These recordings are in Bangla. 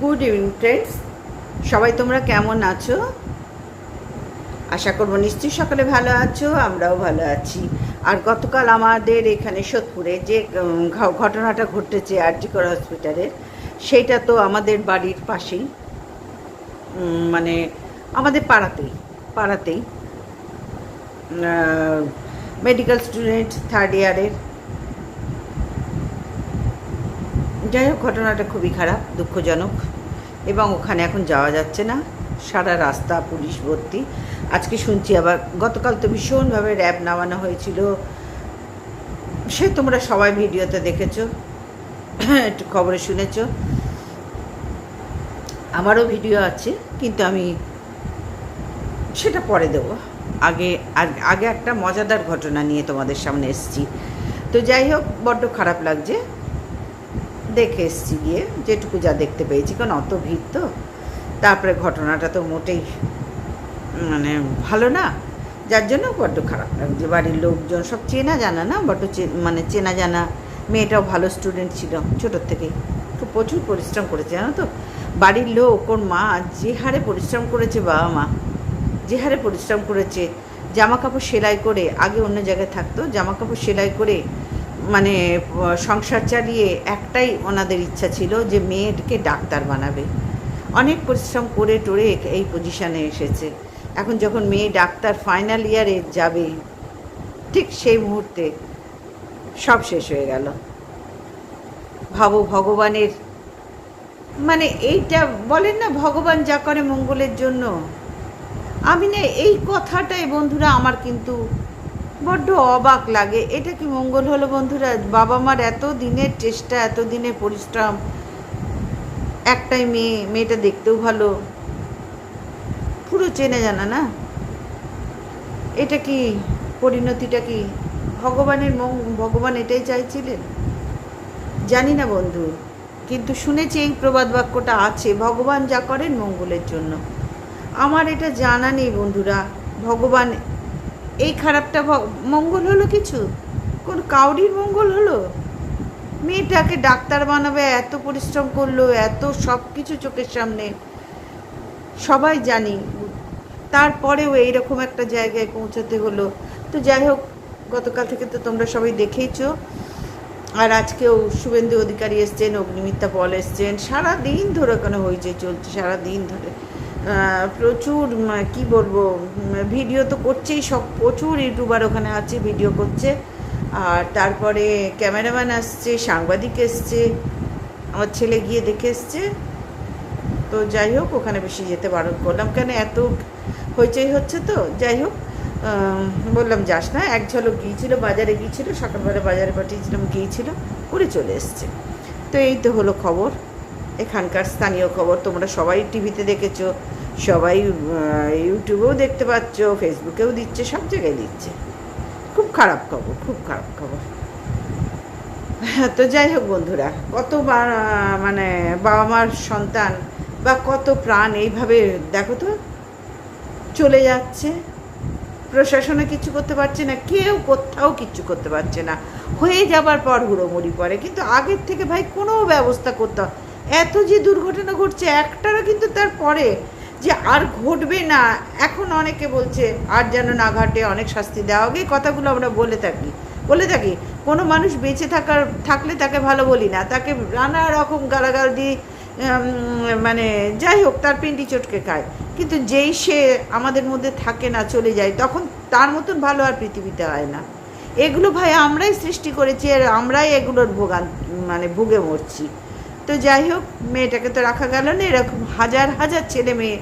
গুড ইভিনিং ফ্রেন্ডস সবাই তোমরা কেমন আছো? আশা করব নিশ্চয়ই সকালে ভালো আছো, আমরাও ভালো আছি। আর গতকাল আমাদের এখানে সোদপুরে যে ঘটনাটা ঘটেছে আরজিকর হসপিটালের সেইটা তো আমাদের বাড়ির পাশেই মানে আমাদের পাড়াতেই পাড়াতেই মেডিকেল স্টুডেন্ট থার্ড ইয়ারের যাই হোক, ঘটনাটা খুবই খারাপ, দুঃখজনক, এবং ওখানে এখন যাওয়া যাচ্ছে না। সারা রাস্তা পুলিশ ভর্তি। আজকে শুনছি আবার, গতকাল তো ভীষণভাবে র্যাব নামানো হয়েছিল। সে তোমরা সবাই ভিডিওতে দেখেছ, একটু খবরে শুনেছো। আমারও ভিডিও আছে, কিন্তু আমি সেটা পরে দেবো। আগে আগে একটা মজাদার ঘটনা নিয়ে তোমাদের সামনে এসেছি। তো যাই হোক, বড্ড খারাপ লাগছে। দেখে এসছি গিয়ে, যেটুকু যা দেখতে পেয়েছি, কারণ অত ভিড় তো। তারপরে ঘটনাটা তো মোটেই মানে ভালো না। যার জন্য বড্ড খারাপ লাগছে। বাড়ির লোকজন সব চেনা জানা না, বড্ড মানে চেনা জানা। মেয়েটাও ভালো স্টুডেন্ট ছিল ছোটোর থেকেই। খুব প্রচুর পরিশ্রম করেছে, জানো তো? বাড়ির লোক, ওর মা যে হারে পরিশ্রম করেছে, বাবা মা। যে হারে পরিশ্রম করেছে। জামা কাপড় সেলাই করে, আগে অন্য জায়গায় থাকতো জামা কাপড় সেলাই করে মানে সংসার চালিয়ে একটাই ওনাদের ইচ্ছা ছিল যে মেয়েকে ডাক্তার বানাবে। অনেক পরিশ্রম করে টোরে এই পজিশানে এসেছে। এখন যখন মেয়ে ডাক্তার ফাইনাল ইয়ারে যাবে, ঠিক সেই মুহূর্তে সব শেষ হয়ে গেল। ভাবো ভগবানের মানে এইটা বলেন না, ভগবান যা করে মঙ্গলের জন্য। আমি না এই কথাটাই বন্ধুরা আমার কিন্তু বড্ড অবাক লাগে। এটা কি মঙ্গল হলো বন্ধুরা? বাবা মার এত দিনের চেষ্টা, এত দিনের পরিশ্রম। একটাই মেয়ে, মেয়েটা দেখতেও ভালো। পুরো চেনে জানা, না? এটা কি, পরিণতিটা কি? ভগবানের ভগবান এটাই চাইছিলেন? জানি না বন্ধু। কিন্তু শুনেছি এই প্রবাদ বাক্যটা আছে, ভগবান যা করেন মঙ্গলের জন্য। আমার এটা জানা নেই বন্ধুরা। ভগবান এই খারাপটা মঙ্গল হলো কিছু? কোন কাউরির মঙ্গল হলো? মেয়েটাকে ডাক্তার বানাবে, এত পরিশ্রম করল, এত সব কিছু চোখের সামনে। সবাই জানি, তারপরেও এইরকম একটা জায়গায় পৌঁছাতে হলো। তো যাই হোক, গতকাল থেকে তো তোমরা সবাই দেখেইছ। আর আজকেও শুভেন্দু অধিকারী এসছেন অগ্নিমিত্রা পল এসছেন। সারাদিন ধরে ওখানে হয়েছে চলছে? সারাদিন ধরে। প্রচুর কি বলব ভিডিও তো করছেই সব, প্রচুর ইউটিউবার ওখানে আছে ভিডিও করছে। আর তারপরে ক্যামেরাম্যান আসছে, সাংবাদিক এসছে, আমার ছেলে গিয়ে দেখে এসছে। তো যাই হোক, ওখানে বেশি যেতে বারণ করলাম কেন এত হইচই হচ্ছে তো? যাই হোক বললাম, যাস না, এক ঝলক গিয়েছিল, বাজারে গিয়েছিল, সকালবেলা বাজারে পাঠিয়েছিলাম, গিয়েছিল করে চলে এসছে। তো এই তো হলো খবর, এখানকার স্থানীয় খবর, তোমরা সবাই টিভিতে দেখেছ। সবাই ইউটিউবেও দেখতে পাচ্ছ, ফেসবুকেও দিচ্ছে, সব জায়গায় দিচ্ছে। খুব খারাপ খবর, খুব খারাপ খবর। তো যাই হোক বন্ধুরা, কত মানে বাবা মার সন্তান বা কত প্রাণ এইভাবে, দেখো তো, চলে যাচ্ছে। প্রশাসনে কিছু করতে পারছে না, কেউ কোথাও কিচ্ছু করতে পারছে না। হয়ে যাবার পর হুড়োমুড়ি পড়ে কিন্তু আগের থেকে ভাই কোনো ব্যবস্থা করতে এত যে দুর্ঘটনা ঘটছে, একটারও কিন্তু তার পরে যে আর ঘটবে না, এখন অনেকে বলছে আর যেন না ঘটে, অনেক শাস্তি দেওয়া হবে কথাগুলো আমরা বলে থাকি। বলে থাকি, কোনো মানুষ বেঁচে থাকার, থাকলে তাকে ভালো বলি না। তাকে নানা রকম গালাগাল দিয়ে মানে যাই হোক, তার পিন্ডি চটকে খায়। কিন্তু যেই সে আমাদের মধ্যে থাকে না, চলে যায়, তখন তার মতন ভালো আর পৃথিবীতে হয় না। এগুলো ভাই আমরাই সৃষ্টি করেছি, আর আমরাই এগুলোর ভোগান মানে ভুগে মরছি। তো যাই হোক, মেয়েটাকে তো রাখা গেল না, এরকম হাজার হাজার ছেলে মেয়ে।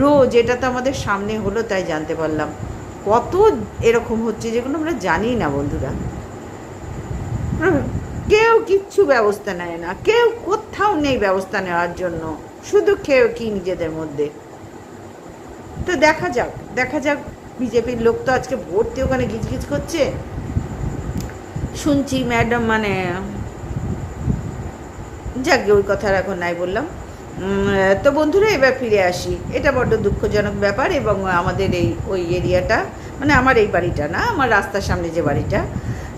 রোজ এটা তো আমাদের সামনে হলো, তাই জানতে পারলাম। কত এরকম হচ্ছে যেগুলো আমরা জানি না, বন্ধুরা। কেউ কিচ্ছু ব্যবস্থা নেয় না, কেউ কোথাও নেই ব্যবস্থা নেওয়ার জন্য, শুধু কেউ কি নিজেদের মধ্যে। তো দেখা যাক দেখা যাক, বিজেপির লোক তো আজকে ভর্তি ওখানে গিজগিজ করছে। শুনছি ম্যাডাম মানে যাক ওই কথা এখন নাই বললাম। তো বন্ধুরা, এবার ফিরে আসি। এটা বড্ড দুঃখজনক ব্যাপার এবং আমাদের এই, ওই এরিয়াটা মানে আমার এই বাড়িটা না, আমার রাস্তার সামনে যে বাড়িটা,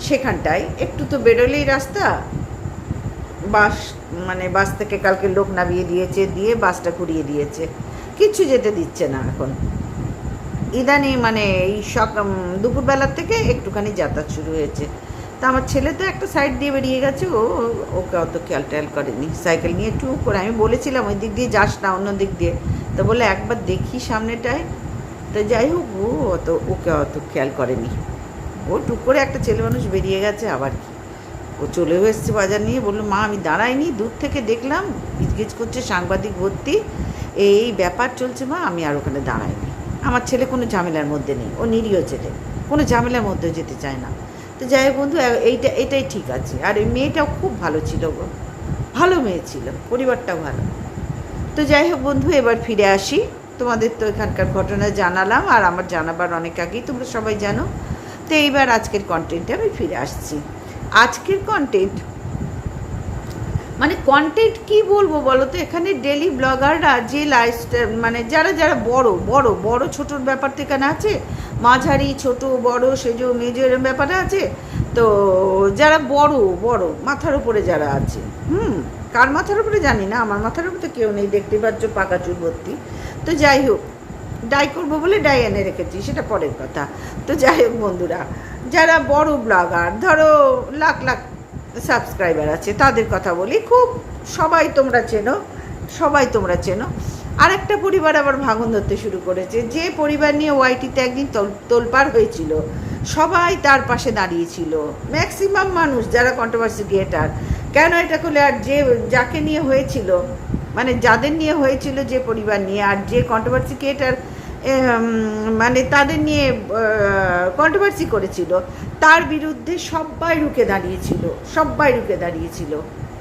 সেখানটায়। একটু তো বেরোলেই রাস্তা। বাস মানে বাস থেকে কালকে লোক নামিয়ে দিয়েছে, দিয়ে বাসটা ঘুরিয়ে দিয়েছে। কিচ্ছু যেতে দিচ্ছে না এখন। ইদানি মানে এই সকাল দুপুরবেলার থেকে একটুখানি যাতায়াত শুরু হয়েছে। তা আমার ছেলে তো একটা সাইড দিয়ে বেরিয়ে গেছে, ও, ওকে অত খেয়াল টেয়াল করেনি। সাইকেল নিয়ে টুক করে আমি বলেছিলাম, ওই দিক দিয়ে যাস না, অন্য দিক দিয়ে। তো বলে, একবার দেখি সামনেটায়। তো যাই হোক, ও অত, ওকে অত খেয়াল করেনি। ও টুক করে একটা ছেলে মানুষ বেরিয়ে গেছে আবার কি। ও চলেও এসছে বাজার নিয়ে, বলল, মা, আমি দাঁড়াইনি, দূর থেকে দেখলাম, গিজগিজ করছে, সাংবাদিক ভর্তি। এই ব্যাপার চলছে মা, আমি আর ওখানে দাঁড়াইনি। আমার ছেলে কোনো ঝামেলার মধ্যে নেই, ও নিরীহ ছেলে, কোনো ঝামেলার মধ্যে যেতে চায় না। তো যাই বন্ধু এইটা, এটাই ঠিক আছে। আর এই মেয়েটাও খুব ভালো ছিল গো। ভালো মেয়ে ছিল, পরিবারটাও ভালো। তো যাই হোক বন্ধু, এবার ফিরে আসি। তোমাদের তো এখানকার ঘটনা জানালাম, আর আমার জানাবার অনেক আগেই তোমরা সবাই জানো। তো এইবার আজকের কন্টেন্টে আমি ফিরে আসছি। আজকের কন্টেন্ট মানে কন্টেন্ট কি বলব বলো তো? এখানে ডেলি ব্লগাররা যে লাইফস্টাইল মানে যারা যারা বড় বড় বড় ছোটোর ব্যাপার তো এখানে আছে মাঝারি, ছোট, বড়, সেজো, মেজো, এরম ব্যাপার আছে? তো যারা বড় বড়, মাথার উপরে যারা আছে, হুম, কার মাথার উপরে জানি না, আমার মাথার উপরে তো কেউ নেই, দেখতে পাচ্ছ পাকা চুল ভর্তি। তো যাই হোক, ডাই করব বলে ডাই এনে রেখেছি, সেটা পরের কথা। তো যাই হোক বন্ধুরা, যারা বড় ব্লগার, ধরো লাখ লাখ সাবস্ক্রাইবার আছে, তাদের কথা বলি, খুব সবাই তোমরা চেনো, সবাই তোমরা চেনো। আর একটা পরিবার আবার ভাঙন ধরতে শুরু করেছে। যে পরিবার নিয়ে ওয়াইটিতে একদিন তোল- তোলপাড় হয়েছিল, সবাই তার পাশে দাঁড়িয়েছিল। ম্যাক্সিমাম মানুষ যারা কন্ট্রোভার্সি ক্রিয়েটার কেন এটা করলে আর যে, যাকে নিয়ে হয়েছিল মানে যাদের নিয়ে হয়েছিল যে পরিবার নিয়ে, আর যে কন্ট্রোভার্সি ক্রিয়েটার মানে তাদের নিয়ে কন্ট্রোভার্সি করেছিল, তার বিরুদ্ধে সবাই রুখে দাঁড়িয়েছিল সবাই রুখে দাঁড়িয়েছিল।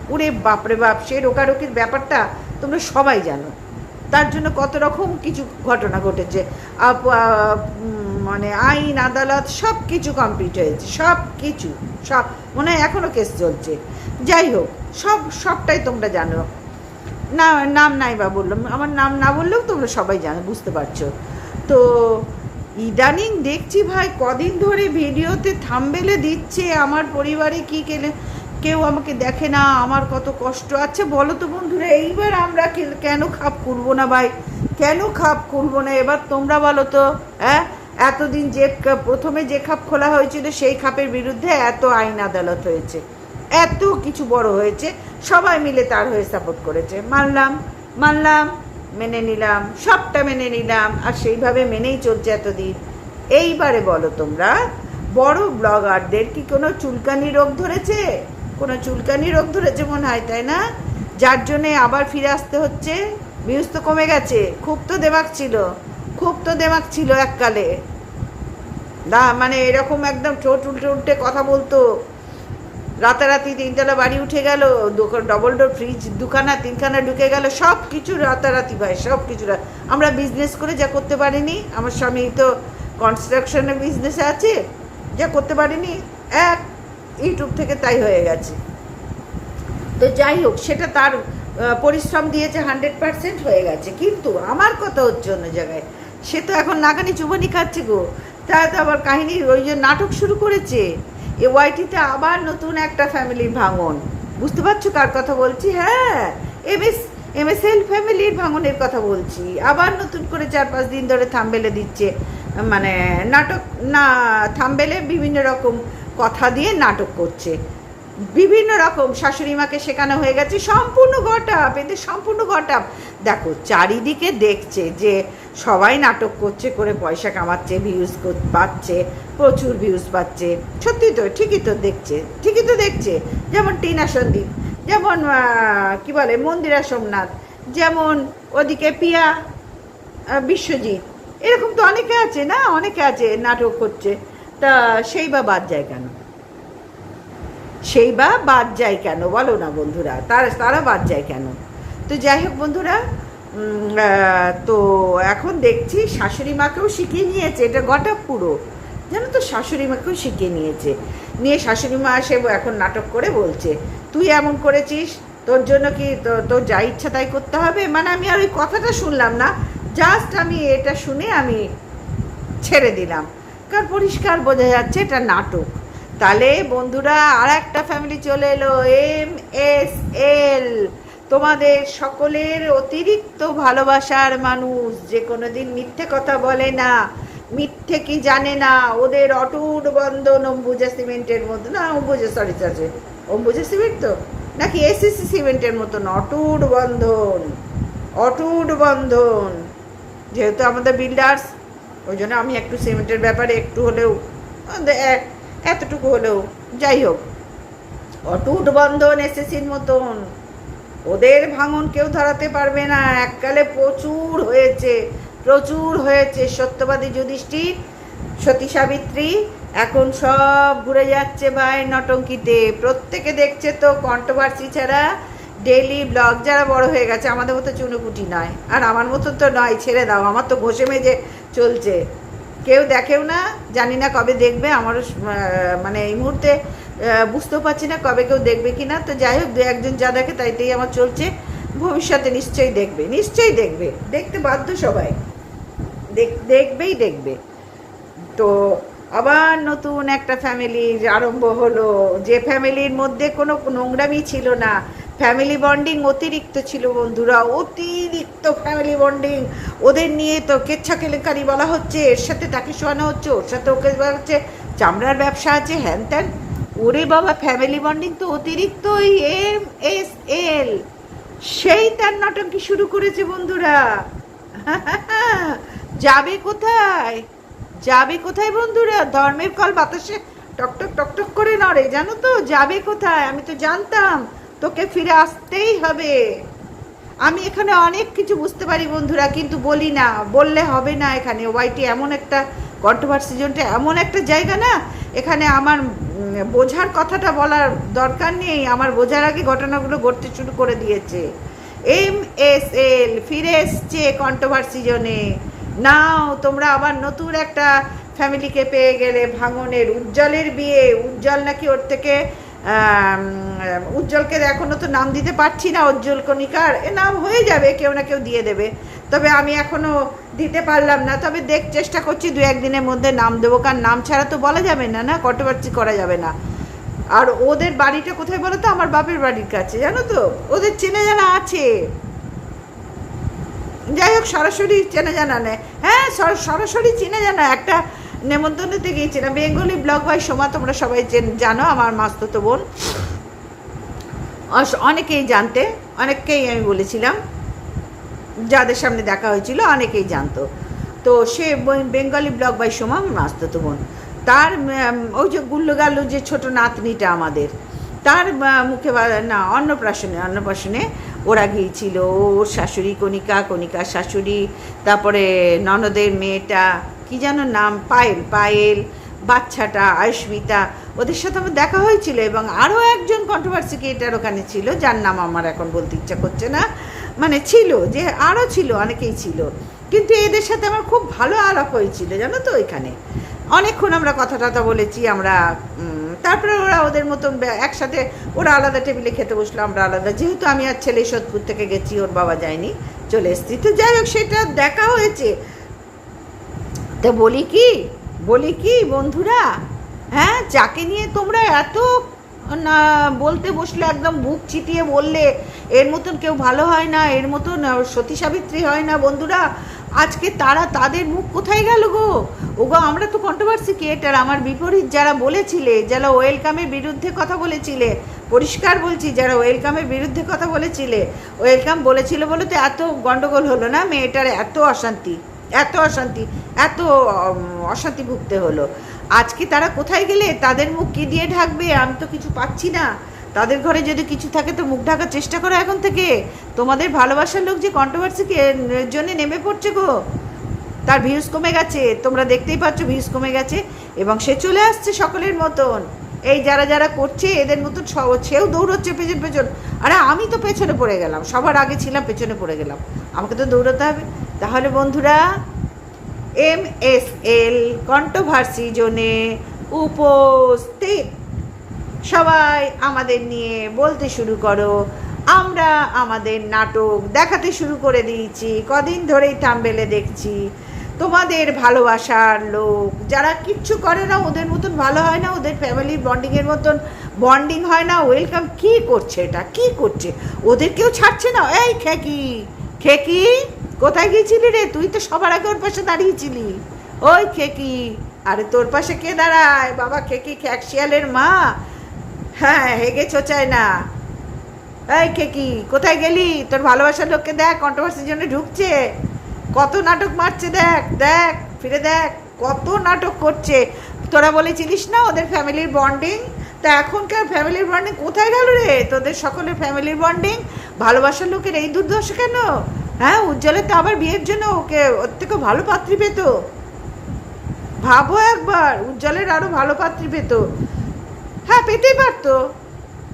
ওরে বাপরে বাপ, সে রোকারোকির ব্যাপারটা তোমরা সবাই জানো। তার জন্য কত রকম কিছু ঘটনা ঘটেছে। মানে আইন, আদালত সব কিছু কমপ্লিট হয়েছে। সব কিছু, সব, মনে হয় এখনও কেস চলছে। যাই হোক, সব, সবটাই তোমরা জানো। না, নাম নাই বা বললাম আমার নাম না বললেও তোমরা সবাই জানো, বুঝতে পারছ। তো ইদানিং দেখছি ভাই, কদিন ধরে ভিডিওতে থামবেলে দিচ্ছে আমার পরিবারে কি কেলে কেউ আমাকে দেখে না, আমার কত কষ্ট। আছে বলো তো বন্ধুরা, এইবার আমরা কেন খাপ করব না ভাই? কেন খাপ করব না? এবার তোমরা বলো তো হ্যাঁ এতদিন যে প্রথমে যে খাপ খোলা হয়েছিল, সেই খাপের বিরুদ্ধে এত আইন আদালত হয়েছে, এত কিছু বড় হয়েছে, সবাই মিলে তার হয়ে সাপোর্ট করেছে। মানলাম মানলাম, মেনে নিলাম, সবটা মেনে নিলাম, আর সেইভাবে মেনেই চলছে এতদিন। এইবারে বলো তোমরা, বড় ব্লগারদের কি কোনো চুলকানি রোগ ধরেছে? কোনো চুলকানি রোগ ধরেছে মনে হয়, তাই না? যার জন্যে আবার ফিরে আসতে হচ্ছে। ভিউজ তো কমে গেছে, খুব তো দেমাক ছিল, খুব তো দেমাক ছিল এককালে। না মানে এরকম একদম ঠোঁট উল্টে উল্টে কথা বলতো। রাতারাতি তিনতলা বাড়ি উঠে গেল, দোকান ডবল ডোর ফ্রিজ দুখানা, তিনখানা ঢুকে গেল সব কিছু রাতারাতি ভাই সব কিছু আমরা বিজনেস করে যা করতে পারিনি। আমার স্বামী তো কনস্ট্রাকশনের বিজনেসে আছে, যা করতে পারিনি। এক ইউটিউব থেকে তাই হয়ে গেছে। তো যাই হোক, সেটা তার পরিশ্রম দিয়েছে হান্ড্রেড পার্সেন্ট হয়ে গেছে। কিন্তু আমার কথা হচ্ছে অন্য জায়গায় সে তো এখন নাগানি চুবানি খাচ্ছে গো। তা তো আবার কাহিনী, ওই যে নাটক শুরু করেছে, এ ওয়াইটিতে আবার নতুন একটা ফ্যামিলির ভাঙন। বুঝতে পারছ কার কথা বলছি? হ্যাঁ M S M S L ফ্যামিলির ভাঙনের কথা বলছি। আবার নতুন করে চার পাঁচ দিন ধরে থামবেলে দিচ্ছে মানে নাটক, না, থামবেলে বিভিন্ন রকম কথা দিয়ে নাটক করছে। বিভিন্ন রকম শাশুড়ি মাকে শেখানো হয়ে গেছে, সম্পূর্ণ ঘটাপ এদের সম্পূর্ণ ঘটাপ দেখো, চারিদিকে দেখছে যে সবাই নাটক করছে, করে পয়সা কামাচ্ছে ভিউজ পাচ্ছে, প্রচুর ভিউজ পাচ্ছে। সত্যি তো, ঠিকই তো দেখছে, ঠিকই তো দেখছে। যেমন টিনা সন্দীপ, যেমন কি বলে, মন্দিরা সোমনাথ, যেমন ওদিকে পিয়া বিশ্বজিৎ, এরকম তো অনেকে আছে না? অনেকে আছে নাটক করছে। তা সেই বা বাদ যায় কেন? সেই বা বাদ যায় কেন? বলো না বন্ধুরা, তারা তারা বাদ যায় কেন? তো যাই হোক বন্ধুরা তো এখন দেখছি শাশুড়ি মাকেও শিখিয়ে নিয়েছে, এটা গটা পুরো। জানো তো, শাশুড়ি মাকেও শিখিয়ে নিয়েছে। নিয়ে শাশুড়ি মা এসে এখন নাটক করে বলছে, তুই এমন করেছিস, তোর জন্য কি তোর যা ইচ্ছা তাই করতে হবে? মানে আমি আর ওই কথাটা শুনলাম না জাস্ট আমি এটা শুনে আমি ছেড়ে দিলাম। কারণ পরিষ্কার বোঝা যাচ্ছে এটা নাটক। তাহলে বন্ধুরা আর একটা ফ্যামিলি চলে এলো এম এস এল তোমাদের সকলের অতিরিক্ত ভালোবাসার মানুষ, যে কোনো দিন মিথ্যে কথা বলে না, মিথ্যে কি জানে না, ওদের অটুট বন্ধন অম্বুজা সিমেন্টের মতো না Ambuja sorry sorry Ambuja cement তো? নাকি এসিসি সিমেন্টের মতন অটুট বন্ধন অটুট বন্ধন। যেহেতু আমাদের বিল্ডার্স ওই জন্য আমি একটু সিমেন্টের ব্যাপারে একটু হলেও এতটুকু হলেও, যাই হোক। অটুট বন্ধন এসএসির মতন। ওদের ভাঙন কেউ ধরাতে পারবে না। এককালে প্রচুর হয়েছে প্রচুর হয়েছে সত্যবাদী যুধিষ্ঠির, সতী সাবিত্রী। এখন সব ঘুরে যাচ্ছে ভাই নটঙ্কিতে। প্রত্যেকে দেখছে তো কন্ট্রোভার্সি ছাড়া ডেইলি ব্লগ যারা বড় হয়ে গেছে, আমাদের মতো চুনোপুটি নয়। আর আমার মতো তো নয়, ছেড়ে দাও। আমার তো ঘষে মেজে চলছে। কেউ দেখেও না, জানি না কবে দেখবে, আমারও মানে এই মুহূর্তে বুঝতেও পারছি না কবে কেউ দেখবে কি না তো যাই হোক, দু একজন যা দেখে তাইতেই আমার চলছে। ভবিষ্যতে নিশ্চয়ই দেখবে নিশ্চয়ই দেখবে। দেখতে বাধ্য সবাই। দেখ- দেখবেই দেখবে। তো আবার নতুন একটা ফ্যামিলির আরম্ভ হলো। যে ফ্যামিলির মধ্যে কোনো নোংরামি ছিল না। ফ্যামিলি বন্ডিং অতিরিক্ত ছিল বন্ধুরা, অতিরিক্ত ফ্যামিলি বন্ডিং ওদের নিয়ে তো কেচ্ছা কেলেঙ্কারি বলা হচ্ছে, এর সাথে তাকে শোয়ানো হচ্ছে, ওর সাথে ওকে বলা হচ্ছে, চামড়ার ব্যবসা আছে, হ্যান ত্যান। ওরে বাবা ফ্যামিলি বন্ডিং তো অতিরিক্ত ওই এম এস এল সেই তার নটঙ্কি শুরু করেছে বন্ধুরা। যাবে কোথায়? যাবে কোথায় বন্ধুরা? ধর্মের কল বাতাসে টকটক টকটক করে নড়ে, জানো তো? যাবে কোথায়? আমি তো জানতাম। তোকে ফিরে আসতেই হবে। আমি এখানে অনেক কিছু বুঝতে পারি বন্ধুরা, কিন্তু বলি না, বললে হবে না এখানে। ওয়াইটি এমন একটা কন্ট্রোভার্সি জোনটা এমন একটা জায়গা না, এখানে আমার বোঝার কথাটা বলার দরকার নেই, আমার বোঝার আগে ঘটনাগুলো ঘটতে শুরু করে দিয়েছে। এম এস এল ফিরে এসছে কন্ট্রোভার্সি জোনে নাও, তোমরা আবার নতুন একটা ফ্যামিলিকে পেয়ে গেলে ভাঙনের উজ্জ্বলের বিয়ে। উজ্জ্বল নাকি ওর থেকে উজ্জ্বলকে এখনও তো নাম দিতে পারছি না, উজ্জ্বল কণিকার। এ নাম হয়ে যাবে, কেউ না কেউ দিয়ে দেবে। তবে আমি এখনও দিতে পারলাম না, তবে দেখ, চেষ্টা করছি দু একদিনের মধ্যে নাম দেবো, কারণ নাম ছাড়া তো বলা যাবে না না? কন্ট্রোভার্সি করা যাবে না। আর ওদের বাড়িটা কোথায় বলো তো? আমার বাপের বাড়ির কাছে, জানো তো? ওদের চেনা জানা আছে। যাই হোক, সরাসরি চেনা জানা নেয় হ্যাঁ সর- সরাসরি চেনা জানা। একটা নেমন্তন্নতে গিয়েছিলাম। বেঙ্গলি ব্লগ ভাই সোমা, তোমরা সবাই জানো আমার মাস্ততো বোন। অনেকেই জানতে, অনেককেই আমি বলেছিলাম, যাদের সামনে দেখা হয়েছিল, অনেকেই জানতো। তো সে বেঙ্গলি ব্লগ বাই সোমা মাস্ততো বোন। তার ওই যে গুল্লু গাল্লু যে ছোট নাতনিটা আমাদের, তার মুখে না, অন্নপ্রাশনে অন্নপ্রাশনে ওরা গিয়েছিল। ওর শাশুড়ি কণিকা, কণিকার শাশুড়ি, তারপরে ননদের মেয়েটা কি যেন নাম? পায়েল। পায়েল, বাচ্চাটা আয়ুষ্মিতা ওদের সাথে আমার দেখা হয়েছিল এবং আরও একজন কন্ট্রোভার্সি ক্রিয়েটার ওখানে ছিল, যার নাম আমার এখন বলতে ইচ্ছা করছে না। মানে ছিল, যে আরও ছিল, অনেকেই ছিল। কিন্তু এদের সাথে আমার খুব ভালো আলাপ হয়েছিল, জানো তো ওইখানে। অনেকক্ষণ আমরা কথা টথা বলেছি, আমরা তারপরে ওরা ওদের মতন একসাথে ওরা আলাদা টেবিলে খেতে বসল, আমরা আলাদা। যেহেতু আমি আর ছেলে সোদপুর থেকে গেছি, ওর বাবা যায়নি, চলে এসেছি। তো যাই হোক, সেটা দেখা হয়েছে। তো বলি কি বলি কি বন্ধুরা হ্যাঁ যাকে নিয়ে তোমরা এত না বলতে বসলে, একদম বুক চিটিয়ে বললে, এর মতন কেউ ভালো হয় না, এর মতন সতী সাবিত্রী হয় না, বন্ধুরা, আজকে তারা তাদের মুখ কোথায় গেল গো? ওগো, আমরা তো কন্ট্রোভার্সি ক্রিয়েটার আমার বিপরীত যারা বলেছিলে, যারা ওয়েলকামের বিরুদ্ধে কথা বলেছিলে, পরিষ্কার বলছি, যারা ওয়েলকামের বিরুদ্ধে কথা বলেছিলে ওয়েলকাম বলেছিল বলে তো এত গন্ডগোল হলো না, মেয়েটার এত অশান্তি। এত অশান্তি এত অশান্তি ভুগতে হলো। আজকে তারা কোথায় গেলে? তাদের মুখ কি দিয়ে ঢাকবে? আমি তো কিছু পাচ্ছি না। তাদের ঘরে যদি কিছু থাকে তো মুখ ঢাকার চেষ্টা করো এখন থেকে। তোমাদের ভালোবাসার লোক যে কন্ট্রোভার্সিকে জন্য নেমে পড়ছে গো। তার ভিউজ কমে গেছে। তোমরা দেখতেই পাচ্ছ ভিউজ কমে গেছে। এবং সে চলে আসছে সকলের মতন। এই যারা যারা করছে, এদের মতন সেও দৌড়চ্ছে পেছন পেছন। আরে আমি তো পেছনে পড়ে গেলাম। সবার আগে ছিলাম, পেছনে পড়ে গেলাম। আমাকে তো দৌড়াতে হবে। তাহলে বন্ধুরা, এম এস এল কন্ট্রোভার্সি জোনে উপস্থিত। সবাই আমাদের নিয়ে বলতে শুরু করো। আমরা আমাদের নাটক দেখাতে শুরু করে দিয়েছি। কদিন ধরেই থামবেলে দেখছি। তোমাদের ভালোবাসার লোক, যারা কিচ্ছু করে না, ওদের মতন ভালো হয় না, ওদের ফ্যামিলি বন্ডিংয়ের মতন বন্ডিং হয় না। ওয়েলকাম কি করছে এটা? কি করছে? ওদের কেউ ছাড়ছে না? এই, খেকি খেকি? কোথায় গিয়েছিলি রে? তুই তো সবার আগে ওর পাশে দাঁড়িয়েছিলি। ওই খেকি। আরে তোর পাশে কে দাঁড়ায়? বাবা খেকি খ্যাকশিয়ালের মা। হ্যাঁ হেগে চোচায় না। এই খেকি, কোথায় গেলি? তোর ভালোবাসার লোককে দেখ কন্ট্রোভার্সির জন্য ঢুকছে। কত নাটক মারছে দেখ দেখ, ফিরে দেখ, কত নাটক করছে। তোরা বলেছিলিস না ওদের ফ্যামিলির বন্ডিং তা এখনকার ফ্যামিলির বন্ডিং কোথায় গেল রে? তোদের সকলের ফ্যামিলির বন্ডিং ভালোবাসার লোকের এই দুর্দশা কেন? হ্যাঁ উজ্জ্বলের তো আবার বিয়ের জন্য ওকে, ওর থেকে ভালো পাত্রী পেত। ভাবো একবার, উজ্জ্বলের আরও ভালো পাত্রী পেত। হ্যাঁ পেতেই পারতো।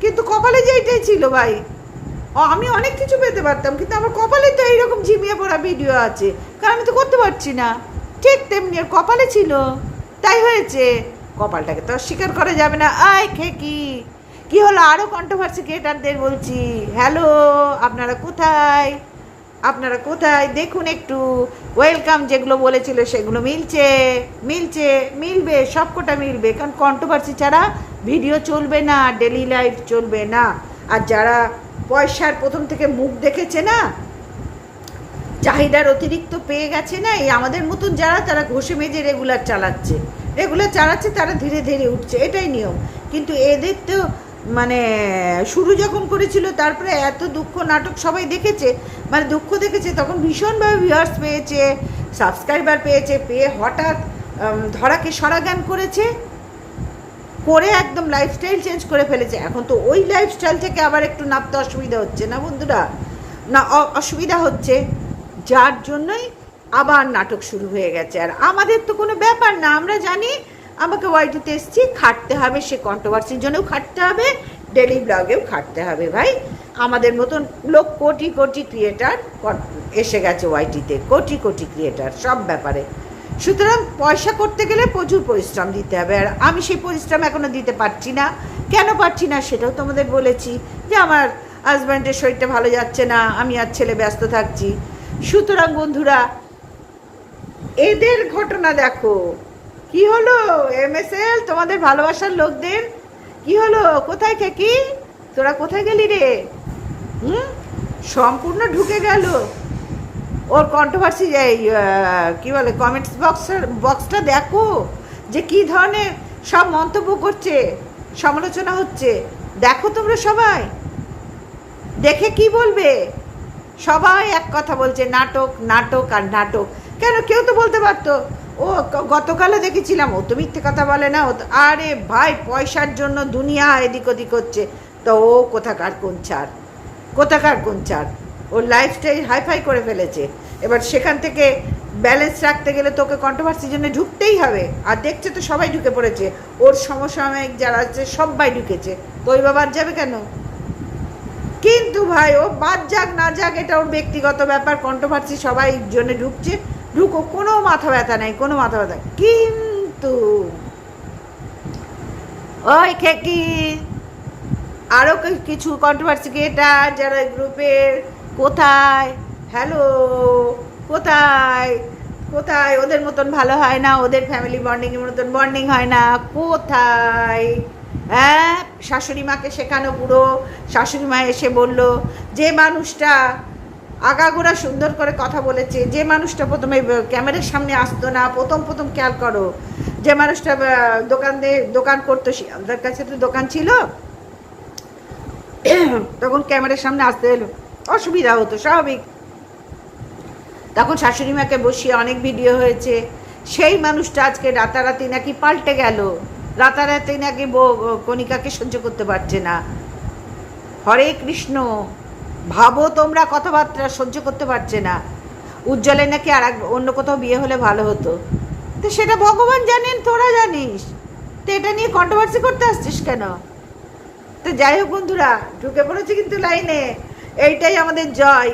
কিন্তু কপালে যে এটাই ছিল ভাই আমি অনেক কিছু পেতে পারতাম, কিন্তু আমার কপালে তো এইরকম ঝিমিয়ে পড়া ভিডিও আছে। কারণ আমি তো করতে পারছি না। ঠিক তেমনি আর কপালে ছিল। তাই হয়েছে। কপালটাকে তো স্বীকার করা যাবে না। আয় খেকি কি? হলো? আরও কন্ট্রোভার্সি ক্রিয়েটারদের বলছি। হ্যালো আপনারা কোথায়? আপনারা কোথায়? দেখুন একটু। ওয়েলকাম যেগুলো বলেছিল সেগুলো মিলছে মিলছে, মিলবে, সবকটা মিলবে। কারণ কন্ট্রোভার্সি ছাড়া ভিডিও চলবে না ডেলি লাইফ চলবে না। আর যারা পয়সার প্রথম থেকে মুখ দেখেছে না, চাহিদার অতিরিক্ত পেয়ে গেছে না, এই আমাদের মতন যারা, তারা ঘষে মেজে রেগুলার চালাচ্ছে। রেগুলার চালাচ্ছে, তারা ধীরে ধীরে উঠছে। এটাই নিয়ম। কিন্তু এদের তো মানে শুরু যখন করেছিল, তারপরে এত দুঃখ নাটক সবাই দেখেছে মানে দুঃখ দেখেছে, তখন ভীষণভাবে ভিউয়ার্স পেয়েছে সাবস্ক্রাইবার পেয়েছে, পেয়ে হঠাৎ ধরাকে সরাগান করেছে, করে একদম লাইফস্টাইল চেঞ্জ করে ফেলেছে। এখন তো ওই লাইফস্টাইল থেকে আবার একটু নামতে অসুবিধা হচ্ছে না বন্ধুরা? না অসুবিধা হচ্ছে, যার জন্যই আবার নাটক শুরু হয়ে গেছে। আর আমাদের তো কোনো ব্যাপার না, আমরা জানি আমাকে ওয়াইটিতে এসছি, খাটতে হবে, সে কন্ট্রোভার্সির জন্যও খাটতে হবে ডেলি ব্লগেও খাটতে হবে ভাই। আমাদের মতন লোক কোটি কোটি ক্রিয়েটার এসে গেছে ওয়াইটিতে কোটি কোটি ক্রিয়েটার সব ব্যাপারে। সুতরাং পয়সা করতে গেলে প্রচুর পরিশ্রম দিতে হবে, আর আমি সেই পরিশ্রম এখনও দিতে পারছি না। কেন পারছি না সেটাও তোমাদের বলেছি যে আমার হাজব্যান্ডের শরীরটা ভালো যাচ্ছে না, আমি আর ছেলে ব্যস্ত থাকছি। সুতরাং বন্ধুরা, এদের ঘটনা দেখো। কি হলো এমএসএল তোমাদের ভালোবাসার লোকদের? কি হলো, কোথায় কি তোরা কোথায় গেলি রে? হুম? সম্পূর্ণ ঢুকে গেল। ওর কন্ট্রোভার্সি কি বলে কমেন্টস বক্সের বক্সটা দেখো, যে কি ধরনের সব মন্তব্য করছে, সমালোচনা হচ্ছে। দেখো তোমরা সবাই। দেখে কি বলবে? সবাই এক কথা বলছে, নাটক নাটক আর নাটক। কেন? কেউ তো বলতে পারতো। ও গতকালও দেখেছিলাম, ও তো মিথ্যে কথা বলে না, ও আরে ভাই, পয়সার জন্য দুনিয়া এদিক ওদিক হচ্ছে, তো ও কোথাকার কোন ছাড় কোথাকার কোন ছাড় ওর লাইফস্টাইল হাইফাই করে ফেলেছে, এবার সেখান থেকে ব্যালেন্স রাখতে গেলে তোকে কন্ট্রোভার্সির জন্য ঢুকতেই হবে, আর দেখছে তো সবাই ঢুকে পড়েছে, ওর সমসাময়িক যারা আছে সবাই ঢুকেছে, তো ওই বাবার যাবে কেন? কিন্তু ভাই, ও বাদ যাক না যাক, এটা ওর ব্যক্তিগত ব্যাপার কন্ট্রোভার্সি সবাই জন্য ঢুকছে ঢুকো, কোনো মাথা ব্যথা নেই, কোনো মাথা ব্যথা কিন্তু ওই খেকি আরও কিছু কন্ট্রোভার্সি ক্রিয়েটার যারা গ্রুপের কোথায় হ্যালো কোথায় কোথায়, ওদের মতন ভালো হয় না, ওদের ফ্যামিলি বন্ডিংয়ের মতন বন্ডিং হয় না, কোথায়? হ্যাঁ শাশুড়ি মাকে শেখানো পুরো শাশুড়ি মা এসে বলল, যে মানুষটা আগাগোড়া সুন্দর করে কথা বলেছে। যে মানুষটা প্রথমে ক্যামেরার সামনে আসতো না, প্রথম প্রথম খেয়াল করো। যে মানুষটা দোকান দিয়ে দোকান করতো শিয়ালদার কাছে তো দোকান ছিল। তখন ক্যামেরার সামনে আসতে এলো। অসুবিধা হতো, স্বাভাবিক। তখন শাশুড়ি মাকে বসিয়ে অনেক ভিডিও হয়েছে। সেই মানুষটা আজকে রাতারাতি নাকি পাল্টে গেল। রাতারাতি নাকি কণিকাকে সহ্য করতে পারছে না। হরে কৃষ্ণ। ভাবো তোমরা কথাবার্তা সহ্য করতে পারছে না। উজ্জ্বলে নাকি আর অন্য কোথাও বিয়ে হলে ভালো হতো। তো সেটা ভগবান জানেন, তোরা জানিস। তো এটা নিয়ে কন্ট্রোভার্সি করতে আসছিস কেন? তো যাই হোক বন্ধুরা, ঢুকে পড়েছে কিন্তু লাইনে। এইটাই আমাদের জয়।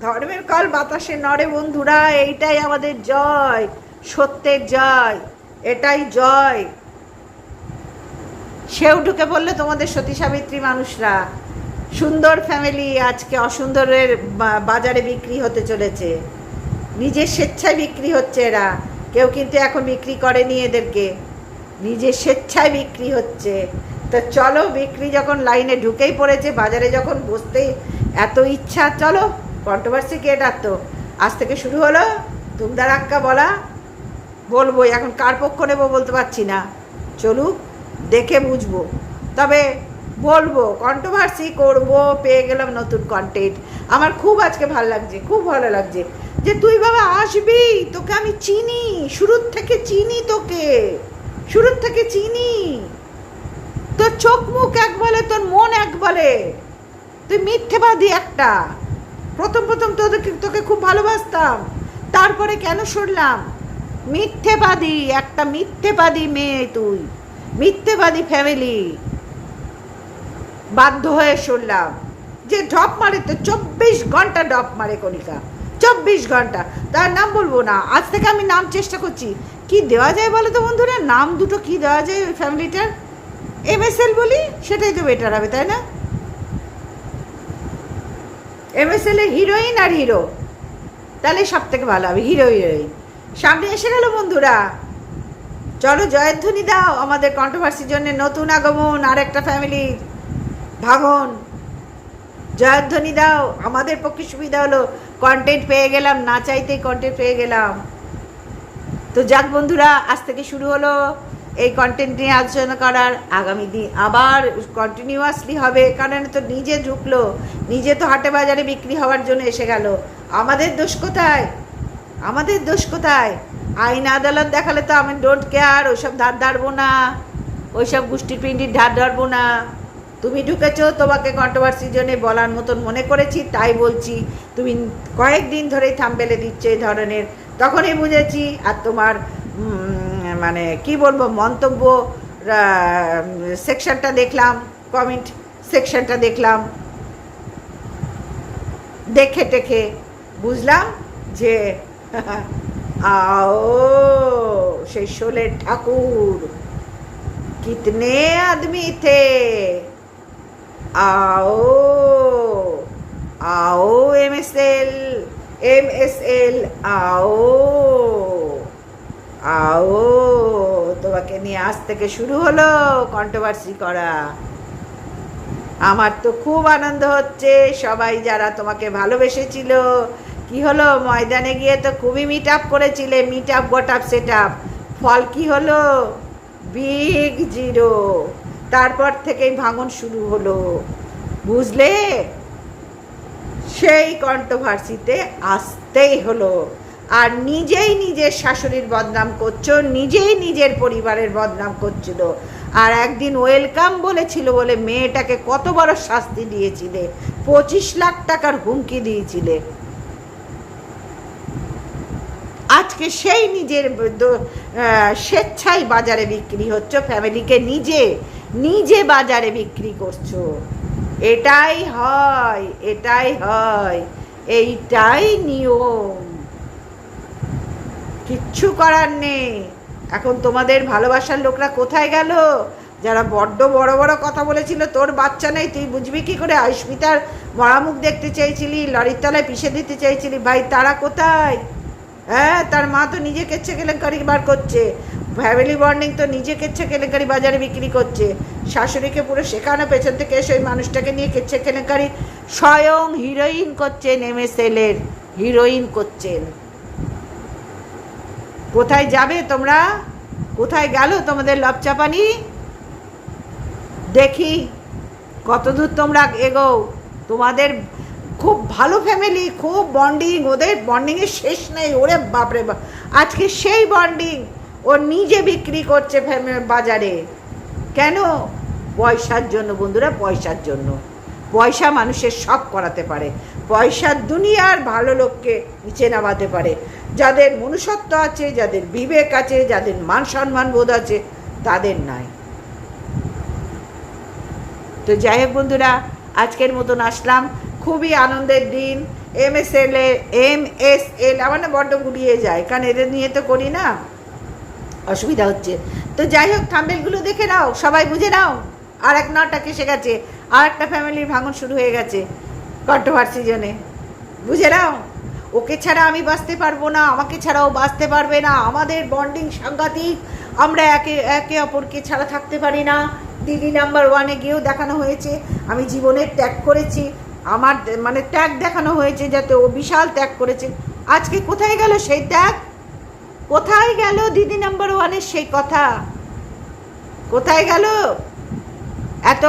ধর্মের কল বাতাসে নড়ে বন্ধুরা, এইটাই আমাদের জয়। সত্যের জয়, এটাই জয়। সেও ঢুকে পড়লে তোমাদের সতী সাবিত্রী মানুষরা। সুন্দর ফ্যামিলি আজকে অসুন্দরের বাজারে বিক্রি হতে চলেছে। নিজের স্বেচ্ছায় বিক্রি হচ্ছে এরা। কেউ কিন্তু এখন বিক্রি করেনি এদেরকে। নিজের স্বেচ্ছায় বিক্রি হচ্ছে। তা চলো, বিক্রি যখন লাইনে ঢুকেই পড়েছে, বাজারে যখন বসতে এত ইচ্ছা, চলো কন্ট্রোভার্সি কে তো আজ থেকে শুরু হলো, তুমদার আক্কা বলা। বলব, এখন কার পক্ষ নেব বলতে পারছি না। চলুক, দেখে বুঝব। তবে বলব কন্ট্রোভার্সি করব, পেয়ে গেলাম নতুন কন্টেন্ট আমার খুব আজকে ভালো লাগছে, খুব ভালো লাগছে। যে তুই বাবা আসবি, তোকে আমি চিনি, শুরুর থেকে চিনি তোকে। শুরুর থেকে চিনি। তোর চোখ মুখ এক বলে, তোর মন এক বলে। তুই মিথ্যেবাদী একটা। প্রথম প্রথম তোদেরকে, তোকে খুব ভালোবাসতাম। তারপরে কেন সরলাম? মিথ্যেবাদী, একটা মিথ্যেবাদী মেয়ে তুই। মিথ্যেবাদী ফ্যামিলি বাধ্য হয়ে শুনলাম যে ড্রপ মারে তো চব্বিশ ঘণ্টা ড্রপ মারে কণিকা। চব্বিশ ঘণ্টা। তার নাম বলব না। আজ থেকে আমি নাম চেষ্টা করছি। কি দেওয়া যায় বলো তো বন্ধুরা? নাম দুটো কি দেওয়া যায় ওই ফ্যামিলিটার? এম এস এল বলি, সেটাই তো বেটার হবে, তাই না? এমএসএল এর হিরোইন আর হিরো তাহলে সব থেকে ভালো হবে হিরো হিরোইন সামনে এসে গেল বন্ধুরা। চলো জয়ধ্বনি দাও, আমাদের কন্ট্রোভার্সির জন্য নতুন আগমন আর একটা ফ্যামিলির ভাঙন জয়ধ্বনি দাও, আমাদের পক্ষে সুবিধা হলো। কন্টেন্ট পেয়ে গেলাম, না চাইতেই কন্টেন্ট পেয়ে গেলাম। তো যাক বন্ধুরা, আজ থেকে শুরু হলো। এই কন্টেন্ট নিয়ে আলোচনা করার আগামী দিন আবার কন্টিনিউয়াসলি হবে, কারণ তো নিজে ঢুকলো, নিজে তো হাটে বাজারে বিক্রি হওয়ার জন্য এসে গেল। আমাদের দোষ কোথায়? আমাদের দোষ কোথায়? আইন আদালত দেখালে তো আমি ডোন্ট কেয়ার ওইসব ধার ধারবো না, ওইসব গোষ্ঠীর পিণ্ডির ধার ধরবো না। তুমি ঢুকেছো তোমাকে কন্ট্রোভার্সির জন্য বলার মতন মনে করেছি তাই বলছি তুমি কয়েকদিন ধরেই থামবেলে দিচ্ছ এই ধরনের তখনই বুঝেছি আর তোমার উম, মানে কি বলবো মন্তব্য সেকশনটা দেখলাম কমেন্ট সেকশনটা দেখলাম দেখে টেখে বুঝলাম যে আও সেই শোলের ঠাকুর कितने आदमी थे AO AO MSL MSL AO আও তোমাকে নিয়ে আজ থেকে শুরু হলো কন্ট্রোভার্সি করা। আমার তো খুব আনন্দ হচ্ছে, সবাই যারা তোমাকে ভালোবেসেছিল। কি হলো? ময়দানে গিয়ে তো খুবই মিট আপ করেছিলে meet up got up set up ফল কি হলো? বিগ জিরো তারপর থেকেই ভাঙন শুরু হলো। বুঝলে? সেই কন্ট্রোভার্সিতে আসতেই হলো। আর নিজেই নিজের শাশুড়ির বদনাম করছ, নিজেই নিজের পরিবারের বদনাম করছিল। আর একদিন ওয়েলকাম বলেছিল বলে মেয়েটাকে কত বড় শাস্তি দিয়েছিলে, পঁচিশ লাখ টাকার হুমকি দিয়েছিলে। আজকে সেই নিজের স্বেচ্ছায় বাজারে বিক্রি হচ্ছে, ফ্যামিলিকে নিজে নিজে বাজারে বিক্রি করছ। এটাই হয় এটাই হয়, এইটাই নিয়ম। কিচ্ছু করার নেই। এখন তোমাদের ভালোবাসার লোকরা কোথায় গেল? যারা বড্ড বড় বড় কথা বলেছিল, তোর বাচ্চা নেই, তুই বুঝবি কি করে? আয়ুষ্মিতার মরামুখ দেখতে চাইছিলি লরির তলায় পিষে দিতে চাইছিলি ভাই, তারা কোথায়? হ্যাঁ তার মা তো নিজে কেচ্ছে কেলেঙ্কারি বার করছে। ফ্যামিলি বন্ডিং তো নিজে কেচ্ছে কেলেঙ্কারি বাজারে বিক্রি করছে। শাশুড়িকে পুরো শেখানো পেছন থেকে এসে ওই মানুষটাকে নিয়ে কেচ্ছে কেলেঙ্কারি। স্বয়ং হিরোইন করছেন এম এস এলের হিরোইন করছেন কোথায় যাবে তোমরা? কোথায় গেল তোমাদের লবচাপানি দেখি কতদূর তোমরা এগো। তোমাদের খুব ভালো ফ্যামিলি খুব বন্ডিং ওদের বন্ডিংয়ের শেষ নেই। ওরে বাপরে বাপ। আজকে সেই বন্ডিং ও নিজে বিক্রি করছে বাজারে। কেন? পয়সার জন্য, বন্ধুরা, পয়সার জন্য। পয়সা মানুষের সব করাতে পারে। পয়সার দুনিয়ার ভালো লোককে নিচে নামাতে পারে। যাদের মনুষ্যত্ব আছে, যাদের বিবেক আছে, যাদের মান সম্মান বোধ আছে, তাদের নাই। তো যাই হোক, বন্ধুরা, আজকের মতন আসলাম। খুবই আনন্দের দিন। M S L M S L আমার না বড্ড গুলিয়ে যায়। কারণ এদের নিয়ে তো করি না। অসুবিধা হচ্ছে। তো যাই হোক, থাম্বেলগুলো দেখে নাও, সবাই বুঝে নাও। আর এক নটা কেসে গেছে, আর একটা ফ্যামিলির ভাঙন শুরু হয়ে গেছে কন্ট্রোভার্সি জন্যে। বুঝে নাও? ওকে ছাড়া আমি বাঁচতে পারব না, আমাকে ছাড়াও বাঁচতে পারবে না। আমাদের বন্ডিং সাংঘাতিক, আমরা একে একে অপরকে ছাড়া থাকতে পারি না। দিদি নাম্বার ওয়ানে গিয়েও দেখানো হয়েছে, আমি জীবনের ত্যাগ করেছি। আমার মানে ত্যাগ দেখানো হয়েছে যাতে ও বিশাল ত্যাগ করেছে। আজকে কোথায় গেল সেই ত্যাগ? কোথায় গেল দিদি নাম্বার ওয়ানের সেই কথা? কোথায় গেল? এত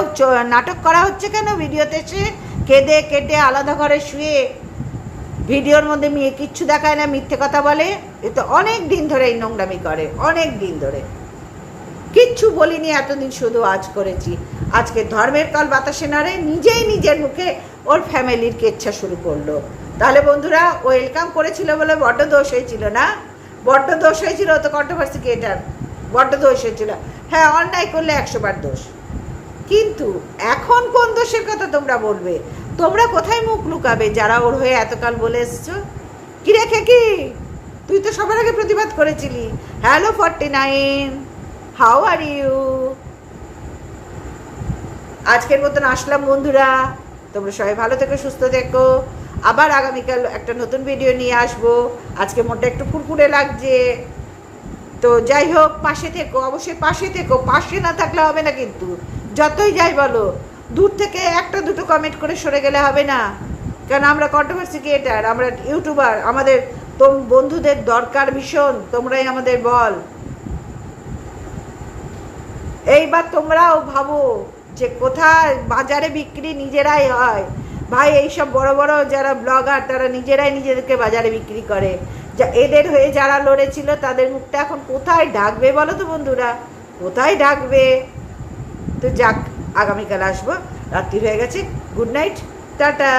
নাটক করা হচ্ছে কেন ভিডিওতে সে কেঁদে কেটে আলাদা ঘরে শুয়ে। ভিডিওর মধ্যে মেয়ে কিচ্ছু দেখায় না, মিথ্যে কথা বলে। এ তো অনেক দিন ধরে এই নোংরামি করে, অনেক দিন ধরে। কিচ্ছু বলিনি, এতদিন শুধু আজ করেছি। আজকে ধর্মের কাল বাতাসে নাড়ে, নিজেই নিজের মুখে ওর ফ্যামিলির কেচ্ছা শুরু করল। তাহলে বন্ধুরা ওয়েলকাম করেছিল বলে বড্ড দোষ হয়েছিল না? বড্ড দোষ হয়েছিল তো কন্ট্রোভার্সি ক্রিয়েটার বড্ড দোষ হয়েছিল। হ্যাঁ অন্যায় করলে একশো বার দোষ। কিন্তু এখন কোন দোষের কথা তোমরা বলবে? তোমরা কোথায় মুখ লুকাবে যারা ওর হয়ে এতকাল বলে এসছো? কি রেখে কি তুই তো সবার আগে প্রতিবাদ করেছিলি। Hello forty nine how are you? আজকের মতন আসলাম বন্ধুরা। তোমরা সবাই ভালো থেকো, সুস্থ থেকো। আবার আগামীকাল একটা নতুন ভিডিও নিয়ে আসব। আজকে মনটা একটু কুরকুরে লাগছে। তো যাই হোক, পাশে থেকো, অবশ্যই পাশে থেকো। পাশে না থাকলে হবে না কিন্তু। যতই যাই বলো, দূর থেকে একটা দুটো কমেন্ট করে সরে গেলে হবে না। কারণ আমরা কন্ট্রোভার্সি ক্রিয়েটার আমরা ইউটিউবার আমাদের তোম বন্ধুদের দরকার ভীষণ, তোমরাই আমাদের বল। এইবার তোমরাও ভাবো যে কোথায় বাজারে বিক্রি নিজেরাই হয়। ভাই, এইসব বড় বড় যারা ব্লগার তারা নিজেরাই নিজেদেরকে বাজারে বিক্রি করে। যা, এদের হয়ে যারা লড়েছিল, তাদের মুখটা এখন কোথায় ডাকবে বলো তো বন্ধুরা? কোথায় ডাকবে তো যাক, আগামীকাল আসব। রাত্রি হয়ে গেছে। Good night. টাটা।